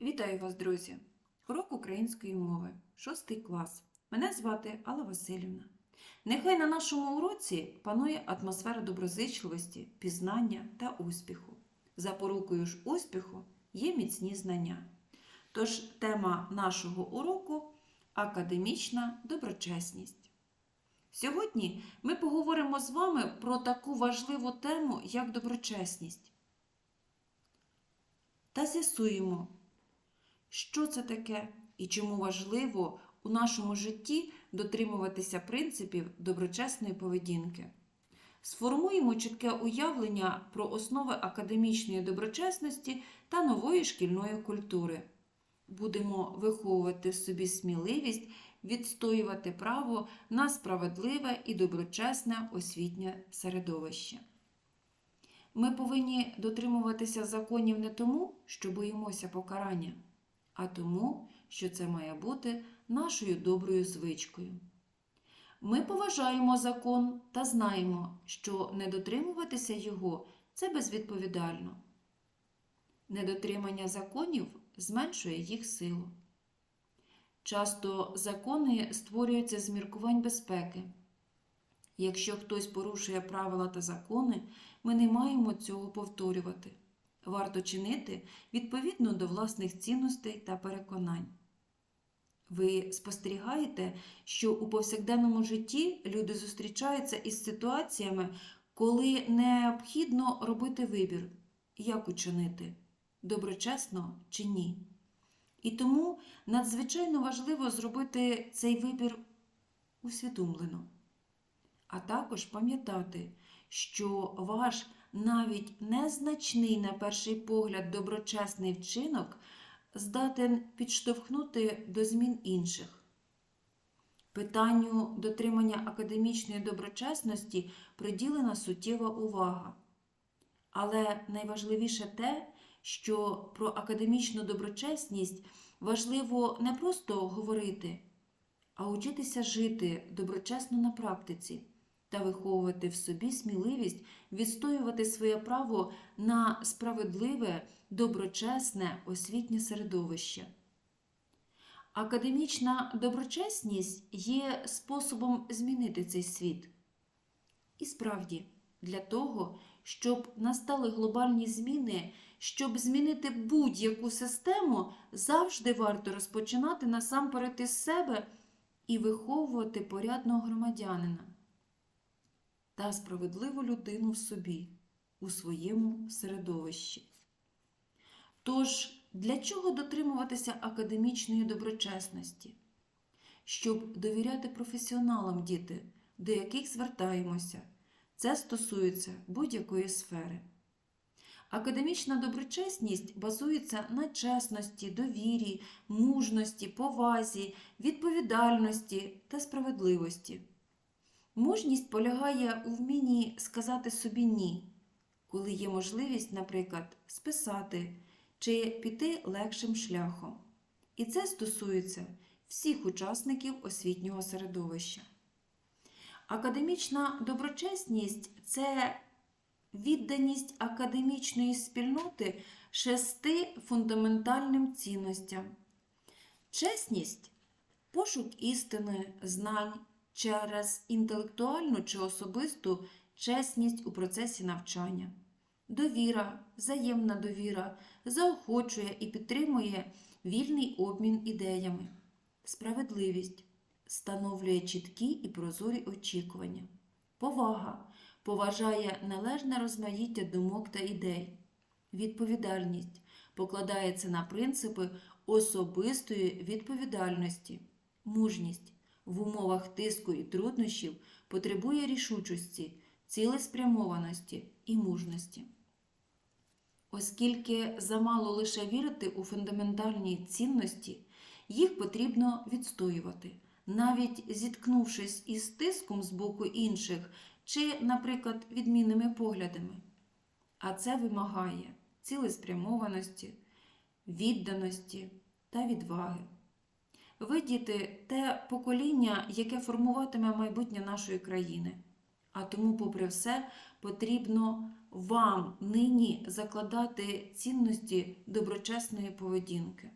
Вітаю вас, друзі! Урок української мови, 6 клас. Мене звати Алла Васильівна. Нехай на нашому уроці панує атмосфера доброзичливості, пізнання та успіху. Запорукою ж успіху є міцні знання. Тож тема нашого уроку академічна доброчесність. Сьогодні ми поговоримо з вами про таку важливу тему, як доброчесність. Та з'ясуємо, що це таке і чому важливо у нашому житті дотримуватися принципів доброчесної поведінки. Сформуємо чітке уявлення про основи академічної доброчесності та нової шкільної культури. Будемо виховувати в собі сміливість відстоювати право на справедливе і доброчесне освітнє середовище. Ми повинні дотримуватися законів не тому, що боїмося покарання, а тому, що це має бути нашою доброю звичкою. Ми поважаємо закон та знаємо, що не дотримуватися його це безвідповідально. Недотримання законів зменшує їх силу. Часто закони створюються з міркувань безпеки. Якщо хтось порушує правила та закони, ми не маємо цього повторювати. Варто чинити відповідно до власних цінностей та переконань. Ви спостерігаєте, що у повсякденному житті люди зустрічаються із ситуаціями, коли необхідно робити вибір, як учинити доброчесно чи ні. І тому надзвичайно важливо зробити цей вибір усвідомлено а також пам'ятати, що ваш навіть незначний, на перший погляд, доброчесний вчинок здатен підштовхнути до змін інших. Питанню дотримання академічної доброчесності приділена суттєва увага. Але найважливіше те, що про академічну доброчесність важливо не просто говорити, а учитися жити доброчесно на практиці та виховувати в собі сміливість відстоювати своє право на справедливе, доброчесне освітнє середовище. Академічна доброчесність є способом змінити цей світ. І справді, для того, щоб настали глобальні зміни, щоб змінити будь-яку систему, завжди варто розпочинати насамперед із себе і виховувати порядного громадянина та справедливу людину в собі, у своєму середовищі. Тож, для чого дотримуватися академічної доброчесності? Щоб довіряти професіоналам діти, до яких звертаємося. Це стосується будь-якої сфери. Академічна доброчесність базується на чесності, довірі, мужності, повазі, відповідальності та справедливості. Мужність полягає у вмінні сказати собі ні, коли є можливість, наприклад, списати чи піти легшим шляхом. І це стосується всіх учасників освітнього середовища. Академічна доброчесність це відданість академічної спільноти шести фундаментальним цінностям. Чесність пошук істини, знань через інтелектуальну чи особисту чесність у процесі навчання. Довіра, взаємна довіра заохочує і підтримує вільний обмін ідеями. Справедливість встановлює чіткі і прозорі очікування. Повага поважає належне розмаїття думок та ідей. Відповідальність покладається на принципи особистої відповідальності, мужність в умовах тиску і труднощів потребує рішучості, цілеспрямованості і мужності. Оскільки замало лише вірити у фундаментальні цінності, їх потрібно відстоювати, навіть зіткнувшись із тиском з боку інших чи, наприклад, відмінними поглядами. А це вимагає цілеспрямованості, відданості та відваги. Ви, діти, те покоління, яке формуватиме майбутнє нашої країни. А тому, попри все, потрібно вам нині закладати цінності доброчесної поведінки?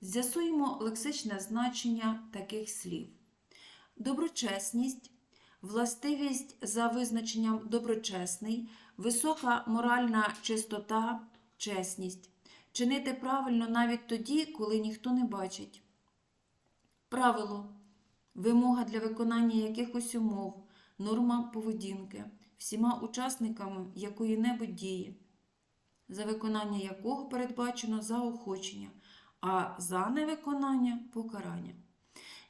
З'ясуємо лексичне значення таких слів. Доброчесність, властивість за визначенням доброчесний, висока моральна чистота, чесність. Чинити правильно навіть тоді, коли ніхто не бачить. Правило. Вимога для виконання якихось умов, норма поведінки всіма учасниками якої-небудь дії, за виконання якого передбачено заохочення, а за невиконання покарання.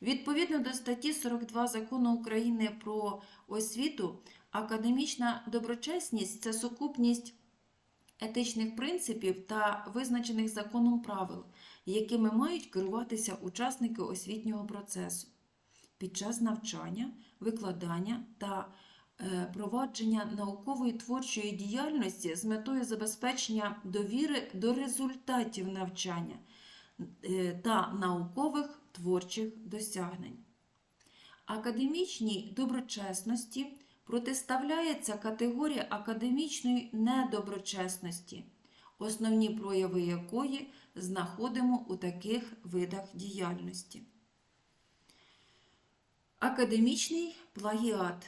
Відповідно до статті 42 закону України про освіту, академічна доброчесність це сукупність етичних принципів та визначених законом правил, якими мають керуватися учасники освітнього процесу під час навчання, викладання та е, провадження наукової творчої діяльності з метою забезпечення довіри до результатів навчання е, та наукових творчих досягнень. Академічній доброчесності протиставляється категорія академічної недоброчесності, основні прояви якої знаходимо у таких видах діяльності. Академічний плагіат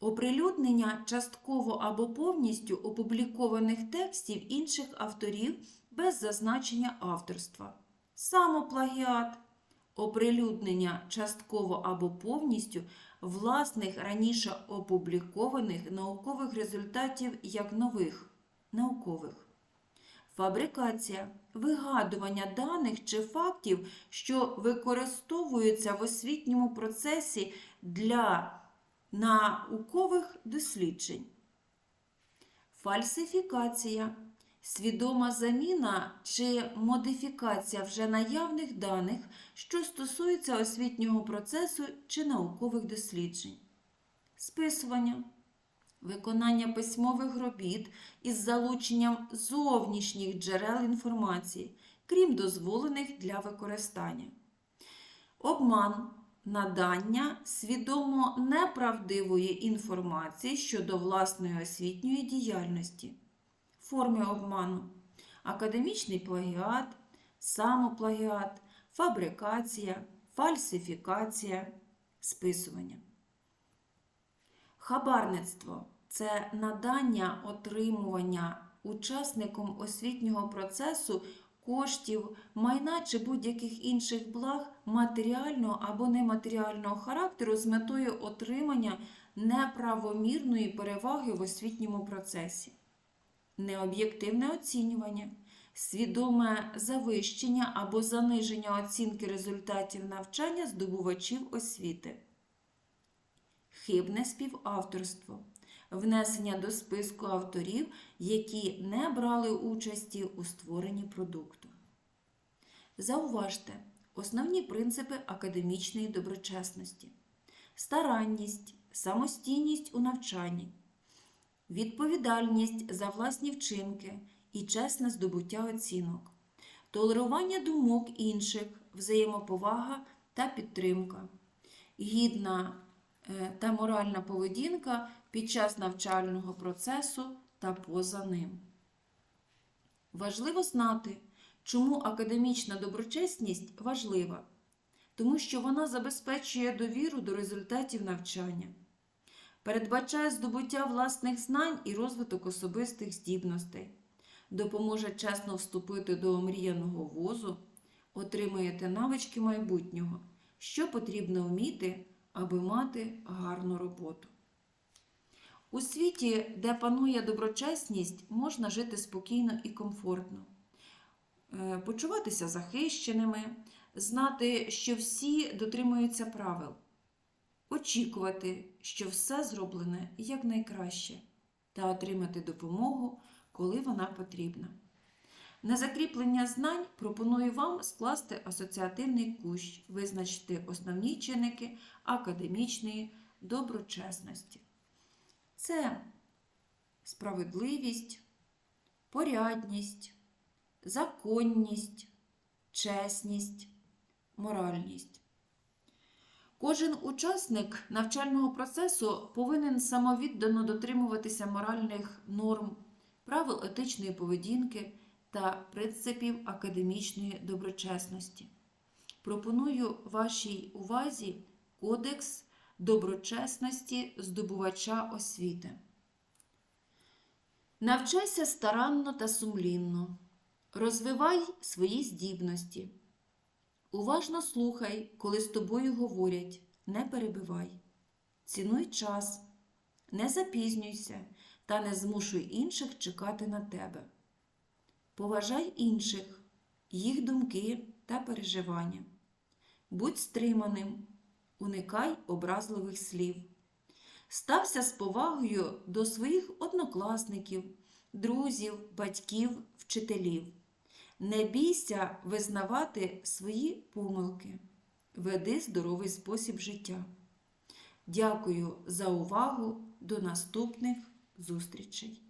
оприлюднення частково або повністю опублікованих текстів інших авторів без зазначення авторства. Самоплагіат оприлюднення частково або повністю власних раніше опублікованих наукових результатів як нових наукових. Фабрикація вигадування даних чи фактів, що використовуються в освітньому процесі для наукових досліджень. Фальсифікація свідома заміна чи модифікація вже наявних даних, що стосуються освітнього процесу чи наукових досліджень. Списування виконання письмових робіт із залученням зовнішніх джерел інформації, крім дозволених для використання. Обман надання свідомо неправдивої інформації щодо власної освітньої діяльності, форми обману, академічний плагіат, самоплагіат, фабрикація, фальсифікація, списування. Хабарництво це надання отримування учасником освітнього процесу коштів, майна чи будь-яких інших благ матеріального або нематеріального характеру з метою отримання неправомірної переваги в освітньому процесі, необ'єктивне оцінювання, свідоме завищення або заниження оцінки результатів навчання здобувачів освіти хибне співавторство, внесення до списку авторів, які не брали участі у створенні продукту. Зауважте основні принципи академічної доброчесності: старанність, самостійність у навчанні, відповідальність за власні вчинки і чесне здобуття оцінок, толерування думок інших, взаємоповага та підтримка, гідна та моральна поведінка під час навчального процесу та поза ним. Важливо знати, чому академічна доброчесність важлива, тому що вона забезпечує довіру до результатів навчання, передбачає здобуття власних знань і розвиток особистих здібностей, допоможе чесно вступити до омріяного возу, отримуєте навички майбутнього, що потрібно вміти аби мати гарну роботу. У світі, де панує доброчесність, можна жити спокійно і комфортно, е, почуватися захищеними, знати, що всі дотримуються правил, очікувати, що все зроблене якнайкраще, та отримати допомогу, коли вона потрібна. На закріплення знань пропоную вам скласти асоціативний кущ, визначити основні чинники академічної доброчесності. Це справедливість, порядність, законність, чесність, моральність. Кожен учасник навчального процесу повинен самовіддано дотримуватися моральних норм, правил етичної поведінки та принципів академічної доброчесності. Пропоную вашій увазі Кодекс доброчесності здобувача освіти. Навчайся старанно та сумлінно. Розвивай свої здібності. Уважно слухай, коли з тобою говорять, не перебивай. Цінуй час, не запізнюйся та не змушуй інших чекати на тебе. Поважай інших, їх думки та переживання. Будь стриманим, уникай образливих слів. Стався з повагою до своїх однокласників, друзів, батьків, вчителів. Не бійся визнавати свої помилки. Веди здоровий спосіб життя. Дякую за увагу. До наступних зустрічей!